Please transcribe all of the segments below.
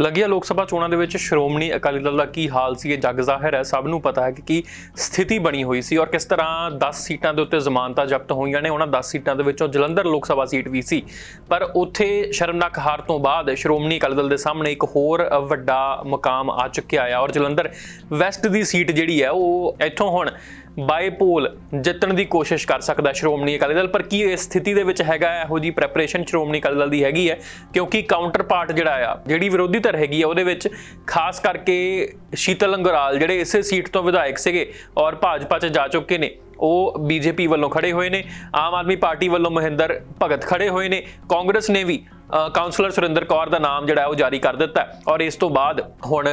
ਲੱਗੀਆਂ ਲੋਕ ਸਭਾ ਚੋਣਾਂ ਦੇ ਵਿੱਚ ਸ਼੍ਰੋਮਣੀ ਅਕਾਲੀ ਦਲ ਦਾ ਕੀ ਹਾਲ ਸੀ, ਇਹ ਜੱਗ ਜ਼ਾਹਿਰ ਹੈ। ਸਭ ਨੂੰ ਪਤਾ ਹੈ ਕਿ ਕੀ ਸਥਿਤੀ ਬਣੀ ਹੋਈ ਸੀ ਔਰ ਕਿਸ ਤਰ੍ਹਾਂ 10 ਸੀਟਾਂ ਦੇ ਉੱਤੇ ਜ਼ਮਾਨਤਾਂ ਜ਼ਬਤ ਹੋਈਆਂ ਨੇ। ਉਹਨਾਂ 10 ਸੀਟਾਂ ਦੇ ਵਿੱਚੋਂ ਜਲੰਧਰ ਲੋਕ ਸਭਾ ਸੀਟ ਵੀ ਸੀ। ਪਰ ਉੱਥੇ ਸ਼ਰਮਨਾਕ ਹਾਰ ਤੋਂ ਬਾਅਦ ਸ਼੍ਰੋਮਣੀ ਅਕਾਲੀ ਦਲ ਦੇ ਸਾਹਮਣੇ ਇੱਕ ਹੋਰ ਵੱਡਾ ਮੁਕਾਮ ਆ ਚੁੱਕਿਆ ਆ ਔਰ ਜਲੰਧਰ ਵੈਸਟ ਦੀ ਸੀਟ ਜਿਹੜੀ ਹੈ, ਉਹ ਇੱਥੋਂ ਹੁਣ ਬਾਈਪੋਲ ਜਿੱਤਣ ਦੀ ਕੋਸ਼ਿਸ਼ ਕਰ ਸਕਦਾ ਸ਼੍ਰੋਮਣੀ ਅਕਾਲੀ ਦਲ, ਪਰ ਕੀ ਇਸ ਸਥਿਤੀ ਦੇ ਵਿੱਚ ਹੈਗਾ ਇਹੋ ਜੀ ਪ੍ਰੈਪਰੇਸ਼ਨ ਸ਼੍ਰੋਮਣੀ ਅਕਾਲੀ ਦਲ ਦੀ ਹੈਗੀ ਹੈ, ਕਿਉਂਕਿ ਕਾਊਂਟਰ ਪਾਰਟ ਜਿਹੜਾ ਆ, ਜਿਹੜੀ ਵਿਰੋਧੀ ਧਿਰ ਹੈਗੀ ਆ, ਉਹਦੇ ਵਿੱਚ ਖਾਸ ਕਰਕੇ ਸ਼ੀਤਲ ਅੰਗਰਾਲ ਜਿਹੜੇ ਇਸੇ ਸੀਟ ਤੋਂ ਵਿਧਾਇਕ ਸੀਗੇ ਔਰ ਭਾਜਪਾ 'ਚ ਜਾ ਚੁੱਕੇ ਨੇ, ਉਹ ਬੀਜੇਪੀ ਵੱਲੋਂ ਖੜੇ ਹੋਏ ਨੇ, ਆਮ ਆਦਮੀ ਪਾਰਟੀ ਵੱਲੋਂ ਮਹਿੰਦਰ ਭਗਤ ਖੜੇ ਹੋਏ ਨੇ, ਕਾਂਗਰਸ ਨੇ ਵੀ ਕਾਉਂਸਲਰ ਸੁਰਿੰਦਰ ਕੌਰ ਦਾ ਨਾਮ ਜਿਹੜਾ ਉਹ ਜਾਰੀ ਕਰ ਦਿੱਤਾ ਔਰ ਇਸ ਤੋਂ ਬਾਅਦ ਹੁਣ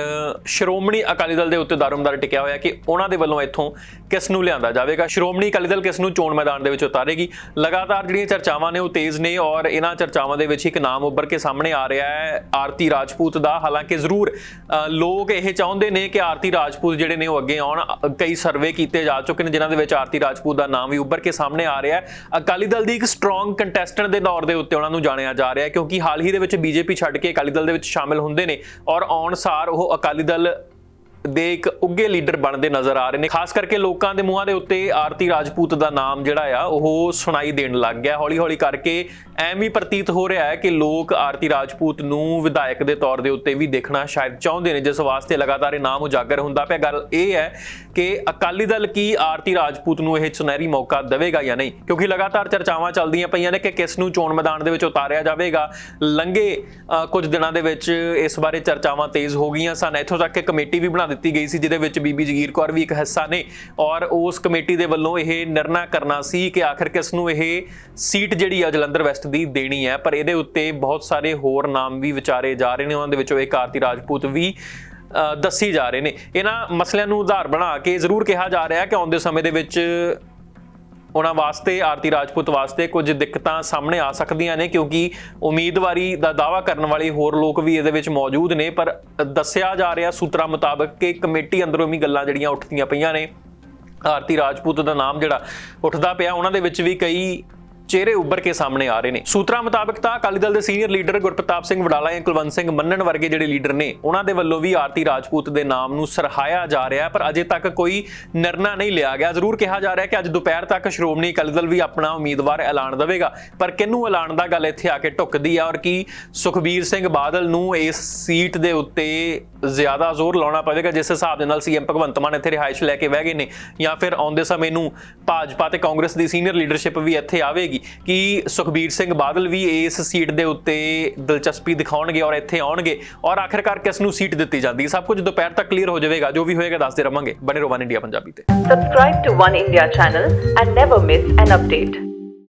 ਸ਼੍ਰੋਮਣੀ ਅਕਾਲੀ ਦਲ ਦੇ ਉੱਤੇ ਦਾਰੂਮਦਾਰ ਟਿਕਿਆ ਹੋਇਆ ਕਿ ਉਹਨਾਂ ਦੇ ਵੱਲੋਂ ਇੱਥੋਂ ਕਿਸ ਨੂੰ ਲਿਆਂਦਾ ਜਾਵੇਗਾ? ਸ਼੍ਰੋਮਣੀ ਅਕਾਲੀ ਦਲ ਕਿਸ ਨੂੰ ਚੋਣ ਮੈਦਾਨ ਦੇ ਵਿੱਚ ਉਤਾਰੇਗੀ? ਲਗਾਤਾਰ ਜਿਹੜੀਆਂ ਚਰਚਾਵਾਂ ਨੇ ਉਹ ਤੇਜ਼ ਨੇ ਔਰ ਇਹਨਾਂ ਚਰਚਾਵਾਂ ਦੇ ਵਿੱਚ ਇੱਕ ਨਾਮ ਉੱਭਰ ਕੇ ਸਾਹਮਣੇ ਆ ਰਿਹਾ ਹੈ ਆਰਤੀ ਰਾਜਪੂਤ ਦਾ। ਹਾਲਾਂਕਿ ਜ਼ਰੂਰ ਲੋਕ ਇਹ ਚਾਹੁੰਦੇ ਨੇ ਕਿ ਆਰਤੀ ਰਾਜਪੂਤ ਜਿਹੜੇ ਨੇ ਉਹ ਅੱਗੇ ਆਉਣ। ਕਈ ਸਰਵੇ ਕੀਤੇ ਜਾ ਚੁੱਕੇ ਨੇ ਜਿਨ੍ਹਾਂ ਦੇ ਵਿੱਚ ਆਰਤੀ ਰਾਜਪੂਤ ਦਾ ਨਾਮ ਵੀ ਉੱਭਰ ਕੇ ਸਾਹਮਣੇ ਆ ਰਿਹਾ ਹੈ। ਅਕਾਲੀ ਦਲ ਦੀ ਇੱਕ ਸਟਰੋਂਗ ਕੰਟੈਸਟੈਂਟ ਦੇ ਤੌਰ ਦੇ ਉੱਤੇ ਉਹਨਾਂ ਨੂੰ ਜਾਣਿਆ ਜਾ ਰਿਹਾ ਹੈ ਕਿਉਂਕਿ ਹਾਲ ਹੀ ਦੇ ਵਿੱਚ ਬੀਜੇਪੀ ਛੱਡ ਕੇ ਅਕਾਲੀ ਦਲ ਦੇ ਵਿੱਚ ਸ਼ਾਮਿਲ ਹੁੰਦੇ ਨੇ ਔਰ ਆਉਣ ਸਾਰ ਉਹ ਅਕਾਲੀ ਦਲ ਦੇ ਇੱਕ ਉੱਗੇ ਲੀਡਰ ਬਣਦੇ ਨਜ਼ਰ ਆ ਰਹੇ ਨੇ। ਖਾਸ ਕਰਕੇ ਲੋਕਾਂ ਦੇ ਮੂੰਹਾਂ ਦੇ ਉੱਤੇ ਆਰਤੀ ਰਾਜਪੂਤ ਦਾ ਨਾਮ ਜਿਹੜਾ ਆ, ਉਹ ਸੁਣਾਈ ਦੇਣ ਲੱਗ ਗਿਆ। ਹੌਲੀ ਹੌਲੀ ਕਰਕੇ ਐਵੇਂ ਪ੍ਰਤੀਤ ਹੋ ਰਿਹਾ ਹੈ ਕਿ ਲੋਕ ਆਰਤੀ ਰਾਜਪੂਤ ਨੂੰ ਵਿਧਾਇਕ ਦੇ ਤੌਰ ਦੇ ਉੱਤੇ ਵੀ ਦੇਖਣਾ ਸ਼ਾਇਦ ਚਾਹੁੰਦੇ ਨੇ। ਜਿਸ ਵਾਸਤੇ ਲਗਾਤਾਰ ਇਹ ਨਾਮ ਉਜਾਗਰ ਹੁੰਦਾ ਪਿਆ। ਗੱਲ ਇਹ ਹੈ ਕਿ ਅਕਾਲੀ ਦਲ ਕੀ ਆਰਤੀ ਰਾਜਪੂਤ ਨੂੰ ਇਹ ਸੁਨਹਿਰੀ ਮੌਕਾ ਦੇਵੇਗਾ ਜਾਂ ਨਹੀਂ? ਕਿਉਂਕਿ ਲਗਾਤਾਰ ਚਰਚਾਵਾਂ ਚੱਲਦੀਆਂ ਪਈਆਂ ਨੇ ਕਿ ਕਿਸ ਨੂੰ ਚੋਣ ਮੈਦਾਨ ਦੇ ਵਿੱਚ ਉਤਾਰਿਆ ਜਾਵੇਗਾ। ਲੰਗੇ ਕੁਝ ਦਿਨਾਂ ਦੇ ਵਿੱਚ ਇਸ ਬਾਰੇ ਚਰਚਾਵਾਂ ਤੇਜ਼ ਹੋ ਗਈਆਂ ਸਨ। ਇੱਥੋਂ ਤੱਕ ਕਿ ਕਮੇਟੀ ਵੀ ਬਣਾ ਦਿੱਤੀ ਗਈ ਸੀ ਜਿਹਦੇ ਵਿੱਚ ਬੀਬੀ ਜਗੀਰ ਕੌਰ ਵੀ ਇੱਕ ਹਿੱਸਾ ਨੇ ਔਰ ਉਸ ਕਮੇਟੀ ਦੇ ਵੱਲੋਂ ਇਹ ਨਿਰਣਾ ਕਰਨਾ ਸੀ ਕਿ ਆਖਰ ਕਿਸ ਨੂੰ ਇਹ ਸੀਟ ਜਿਹੜੀ ਆ ਜਲੰਧਰ ਵੈਸਟ ਦੀ ਦੇਣੀ ਹੈ। ਪਰ ਇਹਦੇ ਉੱਤੇ ਬਹੁਤ ਸਾਰੇ ਹੋਰ ਨਾਮ ਵੀ ਵਿਚਾਰੇ ਜਾ ਰਹੇ ਨੇ ਉਹਨਾਂ ਦੇ ਵਿੱਚੋਂ ਇੱਕ ਆਰਤੀ ਰਾਜਪੂਤ ਵੀ ਅ, ਦੱਸੀ ਜਾ ਰਹੇ ਨੇ। ਇਹਨਾਂ ਮਸਲਿਆਂ ਨੂੰ ਉਧਾਰ ਬਣਾ ਕੇ ਜ਼ਰੂਰ ਕਿਹਾ ਜਾ ਰਿਹਾ ਕਿ ਆਉਂਦੇ ਸਮੇਂ ਦੇ ਵਿੱਚ ਉਹਨਾਂ ਵਾਸਤੇ, ਆਰਤੀ ਰਾਜਪੂਤ ਵਾਸਤੇ ਕੁਝ ਦਿੱਕਤਾਂ ਸਾਹਮਣੇ ਆ ਸਕਦੀਆਂ ਨੇ ਕਿਉਂਕਿ ਉਮੀਦਵਾਰੀ ਦਾ ਦਾਵਾ ਕਰਨ ਵਾਲੇ ਹੋਰ ਲੋਕ ਵੀ ਇਹਦੇ ਵਿੱਚ ਮੌਜੂਦ ਨੇ। ਪਰ ਦੱਸਿਆ ਜਾ ਰਿਹਾ ਸੂਤਰਾਂ ਮੁਤਾਬਕ ਕਿ ਕਮੇਟੀ ਅੰਦਰੋਂ ਵੀ ਗੱਲਾਂ ਜਿਹੜੀਆਂ ਉੱਠਦੀਆਂ ਪਈਆਂ ਨੇ। ਆਰਤੀ ਰਾਜਪੂਤ ਦਾ ਨਾਮ ਜਿਹੜਾ ਉੱਠਦਾ ਪਿਆ, ਉਹਨਾਂ ਦੇ ਵਿੱਚ ਵੀ ਕਈ ਚਿਹਰੇ ਉੱਭਰ ਕੇ ਸਾਹਮਣੇ ਆ ਰਹੇ ਨੇ। ਸੂਤਰਾਂ ਮੁਤਾਬਕ ਤਾਂ ਅਕਾਲੀ ਦਲ ਦੇ ਸੀਨੀਅਰ ਲੀਡਰ ਗੁਰਪ੍ਰਤਾਪ ਸਿੰਘ ਵਡਾਲਾ ਜਾਂ ਕੁਲਵੰਤ ਸਿੰਘ ਮੰਨਣ ਵਰਗੇ ਜਿਹੜੇ ਲੀਡਰ ਨੇ, ਉਹਨਾਂ ਦੇ ਵੱਲੋਂ ਵੀ ਆਰਤੀ ਰਾਜਪੂਤ ਦੇ ਨਾਮ ਨੂੰ ਸਰਹਾਇਆ ਜਾ ਰਿਹਾ ਪਰ ਅਜੇ ਤੱਕ ਕੋਈ ਨਿਰਣਾ ਨਹੀਂ ਲਿਆ ਗਿਆ। ਜ਼ਰੂਰ ਕਿਹਾ ਜਾ ਰਿਹਾ ਕਿ ਅੱਜ ਦੁਪਹਿਰ ਤੱਕ ਸ਼੍ਰੋਮਣੀ ਅਕਾਲੀ ਦਲ ਵੀ ਆਪਣਾ ਉਮੀਦਵਾਰ ਐਲਾਨ ਦੇਵੇਗਾ, ਪਰ ਕਿਹਨੂੰ ਐਲਾਨ ਦਾ ਗੱਲ ਇੱਥੇ ਆ ਕੇ ਢੁੱਕਦੀ ਆ ਔਰ ਕੀ ਸੁਖਬੀਰ ਸਿੰਘ ਬਾਦਲ ਨੂੰ ਇਸ ਸੀਟ ਦੇ ਉੱਤੇ ਜ਼ਿਆਦਾ ਜ਼ੋਰ ਲਾਉਣਾ ਪਵੇਗਾ, ਜਿਸ ਹਿਸਾਬ ਦੇ ਨਾਲ ਸੀਐਮ ਭਗਵੰਤ ਮਾਨ ਇੱਥੇ ਰਿਹਾਇਸ਼ ਲੈ ਕੇ ਬਹਿ ਗਏ ਨੇ, ਜਾਂ ਫਿਰ ਆਉਂਦੇ ਸਮੇਂ ਨੂੰ ਭਾਜਪਾ ਤੇ ਕਾਂਗਰਸ ਦੀ ਸੀਨੀਅਰ ਲੀਡਰਸ਼ਿਪ ਵੀ ਇੱਥੇ ਆਵੇਗੀ। ਕਿ ਸੁਖਬੀਰ ਸਿੰਘ ਬਾਦਲ ਵੀ ਇਸ ਸੀਟ ਦੇ ਉੱਤੇ ਦਿਲਚਸਪੀ ਦਿਖਾਉਣਗੇ ਔਰ ਇੱਥੇ ਆਉਣਗੇ ਔਰ ਆਖਿਰਕਾਰ ਕਿਸ ਨੂੰ ਸੀਟ ਦਿੱਤੀ ਜਾਂਦੀ ਸਭ ਕੁਝ ਦੁਪਹਿਰ ਤੱਕ ਕਲੀਅਰ ਹੋ ਜਾਵੇਗਾ। ਜੋ ਵੀ ਹੋਏਗਾ ਦੱਸਦੇ ਰਵਾਂਗੇ। ਬਣੇ ਰਹੋ ਵਨ ਇੰਡੀਆ ਪੰਜਾਬੀ ਤੇ। Subscribe to One India channel and never miss an update.